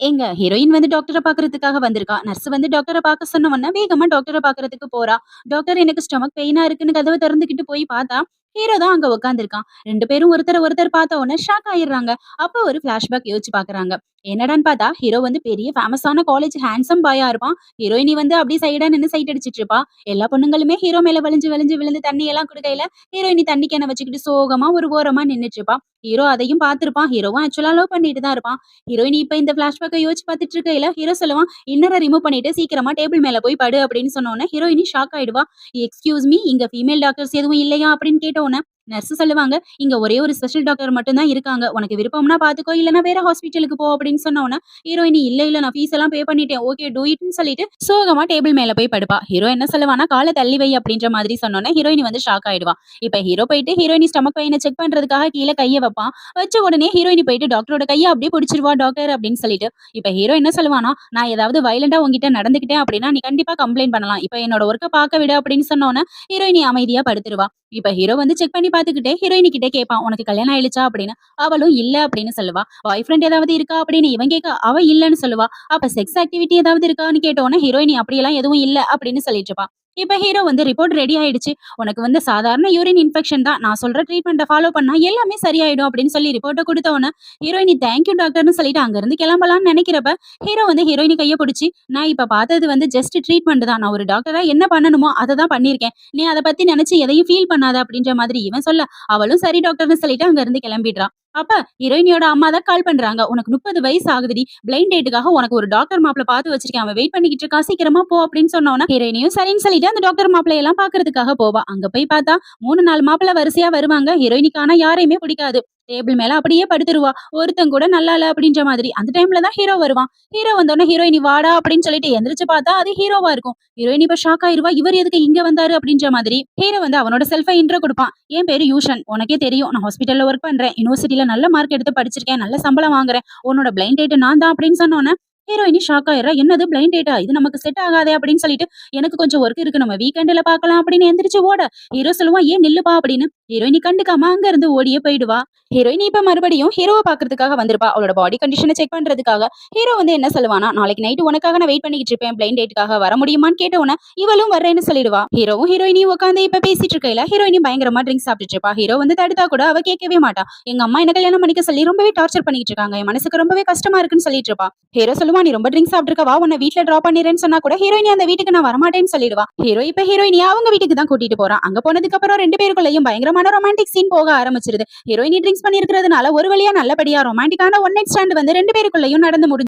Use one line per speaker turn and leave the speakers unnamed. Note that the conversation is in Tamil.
எங்க ஹீரோயின் வந்து டாக்டர பாக்குறதுக்காக வந்திருக்கா. நர்ஸ் வந்து டாக்டரை பார்க்க சொன்ன உடனே வேகமா டாக்டர பாக்குறதுக்கு போறா. டாக்டர் எனக்கு ஸ்டொமக் பெயினா இருக்குன்னு கதவை திறந்துகிட்டு போய் பார்த்தா, ஹீரோ தான் அங்க உட்காந்துருக்கான் ரெண்டு பேரும் ஒருத்தர ஒருத்தர் பார்த்த உடனே ஷாக் ஆயிடுறாங்க. அப்ப ஒரு ஃபிளாஷ்பேக் யோசிச்சு பாக்குறாங்க என்னடான்னு பார்த்தா, ஹீரோ வந்து பெரிய ஃபேமஸான காலேஜ் ஹேண்ட்ஸம் பாயா இருப்பான். ஹீரோயினி வந்து அப்படியே சைடா நின்று சைட் அடிச்சிட்டு இருப்பா. எல்லா பொண்ணுங்களுமே ஹீரோ மேல வழிஞ்சு வழிஞ்சு விழுந்து தண்ணி எல்லாம் குடுக்கையில, ஹீரோயினி தண்ணி கேன வச்சுக்கிட்டு சோகமா ஒரு ஓரமா நின்றுட்டு இருப்பா. ஹீரோ அதையும் பார்த்திருப்பான். ஹீரோவும் ஆக்சுவலா லவ் பண்ணிட்டு தான் இருப்பான். ஹீரோயினி இப்ப இந்த ஃபிளாஷ்பேக்க யோசிச்சு பார்த்துட்டு இருக்கையில, ஹீரோ சொல்லுவான், இன்னரை ரிமூவ் பண்ணிட்டு சீக்கிரமா டேபிள் மேல போய் படு" அப்படின்னு சொன்னோன்னே ஹீரோயினி ஷாக் ஆயிடுவா. "எக்ஸ்கியூஸ் மீ இங்க ஃபீமேல் டாக்டர்ஸ் எதுவும் இல்லையா?" அப்படின்னு கேட்டோன்னே நர்ஸ் சொல்லுவாங்க, "இங்க ஒரே ஒரு ஸ்பெஷல் டாக்டர் மட்டும் தான் இருக்காங்க. உனக்கு விருப்பம்னா பாத்துக்கோ இல்லன்னா வேற ஹாஸ்பிட்டலுக்கு போ" அப்படின்னு சொன்ன உடனே ஹீரோயினி, "இல்ல இல்ல நான் ஃபீஸ் எல்லாம் பே பண்ணிட்டேன். ஓகே டூ இட்னு சொல்லிட்டு சோகமா டேபிள் மேல போய் படுப்பா. ஹீரோ என்ன சொல்லுவானா காலை தள்ளி வை" அப்படின்ற மாதிரி சொன்னோன்னா ஹீரோயின் ஹீரோயினி வந்து ஷாக் ஆயிடுவா. இப்ப ஹீரோ போயிட்டு ஹீரோயினி ஸ்டமக் பையனை செக் பண்றதுக்காக கீழ கைய வைப்பான். வச்ச உடனே ஹீரோயினி போயிட்டு டாக்டரோட கையை அப்படியே பிடிச்சிருவா டாக்டர் அப்படின்னு சொல்லிட்டு. இப்ப ஹீரோ என்ன சொல்லுவானா "நான் ஏதாவது வயலண்டா உங்ககிட்ட நடந்துக்கிட்டேன் அப்படின்னா, நீ கண்டிப்பா கம்ப்ளைண்ட் பண்ணலாம். இப்ப என்னோட ஒர்க்கை பார்க்க விடு" அப்படின்னு சொன்னோன்னா ஹீரோயினி அமைதியா படுத்துருவா. இப்ப ஹீரோ வந்து செக் பண்ணி பார்த்துக்கிட்டே ஹீரோயின் கிட்ட கேட்பான், "உனக்கு கல்யாணம் ஆயிடுச்சா?" அப்படின்னு. அவளும் இல்ல அப்படின்னு சொல்லுவா. பாய் ஃப்ரெண்ட் ஏதாவது இருக்கா அப்படின்னு இவன் கேட்க, அவ இல்லன்னு சொல்லுவா. அப்ப செக்ஸ் ஆக்டிவிட்டி ஏதாவது இருக்கான்னு கேட்டோன்னா உடனே ஹீரோயினி அப்படியெல்லாம் எதுவும் இல்ல அப்படின்னு சொல்லிட்டு இருப்பான் இப்ப ஹீரோ வந்து ரிப்போர்ட் ரெடி ஆயிடுச்சு. "உனக்கு வந்து சாதாரண யூரின் இன்ஃபெக்ஷன் தான். நான் சொல்ற ட்ரீட்மெண்ட்டை ஃபாலோ பண்ணா எல்லாமே சரியாயிடும்" அப்படின்னு சொல்லி ரிப்போர்ட்டை கொடுத்த உடனே ஹீரோயினி தேங்க் யூ டாக்டர்ன்னு சொல்லிட்டு அங்கிருந்து கிளம்பலாம்னு நினைக்கிறப்ப ஹீரோ வந்து ஹீரோயினி கையை பிடிச்சி "நான் இப்ப பார்த்தது வந்து ஜஸ்ட் ட்ரீட்மெண்ட் தான். நான் ஒரு டாக்டரா என்ன பண்ணணுமோ அதை தான் பண்ணியிருக்கேன். நீ அதை பத்தி நினைச்சு எதையும் ஃபீல் பண்ணாத" அப்படின்ற மாதிரி இவன் சொல்ல, அவளும் சரி டாக்டர்னு சொல்லிட்டு அங்கிருந்து கிளம்பிடுறான் அப்ப ஹீரோயினியோட அம்மா தான் கால் பண்றாங்க. "உனக்கு 30 வயசு ஆகுதுடி. பிளைண்ட் டேட்டுக்காக உனக்கு ஒரு டாக்டர் மாப்பிள பார்த்து வச்சிருக்கேன். அவன் வெயிட் பண்ணிக்கிட்டு இருக்கா சீக்கிரமா போ" அப்படின்னு சொன்ன உடனே ஹீரோயினியும் சரின்னு சொல்லிட்டு அந்த டாக்டர் மாப்பிளை எல்லாம் பாக்குறதுக்காக போவா. அங்க போய் பார்த்தா 3, 4 மாப்பிள வரிசையா வருவாங்க. ஹீரோயினிக்கான ஆனா யாரையுமே பிடிக்காது. டேபிள் மேல அப்படியே படுத்துருவா. ஒருத்தன் கூட நல்லா இல்ல அப்படின்ற மாதிரி. அந்த டைம்ல தான் ஹீரோ வருவான். ஹீரோ வந்த உடனே ஹீரோயினி வாடா அப்படின்னு சொல்லிட்டு எந்திரிச்சு பார்த்தா அது ஹீரோவா இருக்கும். ஹீரோயினி இப்ப ஷாக் ஆயிருவா. இவர் எதுக்கு இங்க வந்தாரு அப்படின்ற மாதிரி. ஹீரோ வந்து அவனோட செல்ஃப இன்ட்ரோ கொடுப்பான் "என் பேரு யூஷன். உனக்கே தெரியும். நான் ஹாஸ்பிட்டல்ல ஒர்க் பண்றேன். யூனிவர்சிட்டியில நல்ல மார்க் எடுத்து படிச்சிருக்கேன். நல்ல சம்பளம் வாங்குறேன். உன்னோட பிளைண்ட் டேட் நான் தான்" அப்படின்னு சொன்னோன்னே ஹீரோயினி ஷாக் ஆயிரா "என்னது பிளைண்ட் டேட்டா? இது நமக்கு செட் ஆகாதே" அப்படின்னு சொல்லிட்டு, "எனக்கு கொஞ்சம் ஒர்க் இருக்கு. நம்ம வீக்கெண்ட்ல பார்க்கலாம்" அப்படின்னு எந்திரிச்சு ஓட, ஹீரோ சொல்லுவான், "ஏன் நில்லுப்பா" அப்படின்னு. ஹீரோயினி கண்டுக்காம அங்க இருந்து ஓடியே போயிடுவா. ஹீரோயினி இப்ப மறுபடியும் ஹீரோவை பாக்குறதுக்காக வந்திருப்பா. அவளோட பாடி கண்டிஷனை செக் பண்றதுக்காக. ஹீரோ வந்து என்ன சொல்லுவானா "நாளைக்கு நைட் உனக்காக நான் வெயிட் பண்ணிக்கிட்டு இருப்பேன். பிளைன் டேட்டுக்காக வர முடியுமான்னு?" கேட்ட உடனே இவளும் வர்றேன்னு சொல்லிடுவா. ஹீரோவும் ஹீரோயினியும் உட்காந்து இப்ப பேசிட்டு இருக்கையில ஹீரோயினி பயங்கரமா ட்ரிங்க்ஸ் சாப்பிட்டு இருப்பா. ஹீரோ வந்து தடுத்தா கூட அவ கேட்கவே மாட்டா. "எங்க அம்மா என்ன கல்யாணம் பண்ணிக்க சொல்லி ரொம்பவே டார்ச்சர் பண்ணிட்டு இருக்காங்க. என் மனசுக்கு ரொம்பவே கஷ்டமா இருக்குன்னு" சொல்லிட்டு இருப்பா. ஹீரோ சொல்லுவா "நீ ரொம்ப ட்ரிங்க்ஸ் சாப்பிட்டுருக்க. வா உன்ன வீட்ல டிராப் பண்ணிடுறேன்னு" சொன்னா கூட ஹீரோயினி அந்த வீட்டுக்கு நான் வரமாட்டேன்னு சொல்லிடுவா. ஹீரோ இப்ப ஹீரோயினி அவங்க வீட்டுக்கு தான் கூட்டிட்டு போறான். அங்க போனதுக்கு அப்புறம் 2 பேருக்குள்ளயும் பயங்கரமான ரொமான்டிக் சீன் போக ஆரம்பிச்சிருது. ஹீரோயினி ட்ரிங்க்ஸ் பண்ணிருக்கிறதுனால ஒரு வழியா நல்லபடியா ரொமான்டிக்கான ஒன் நைட் ஸ்டாண்ட் வந்து ரெண்டு பேருக்குள்ளயும் நடந்து முடிஞ்சு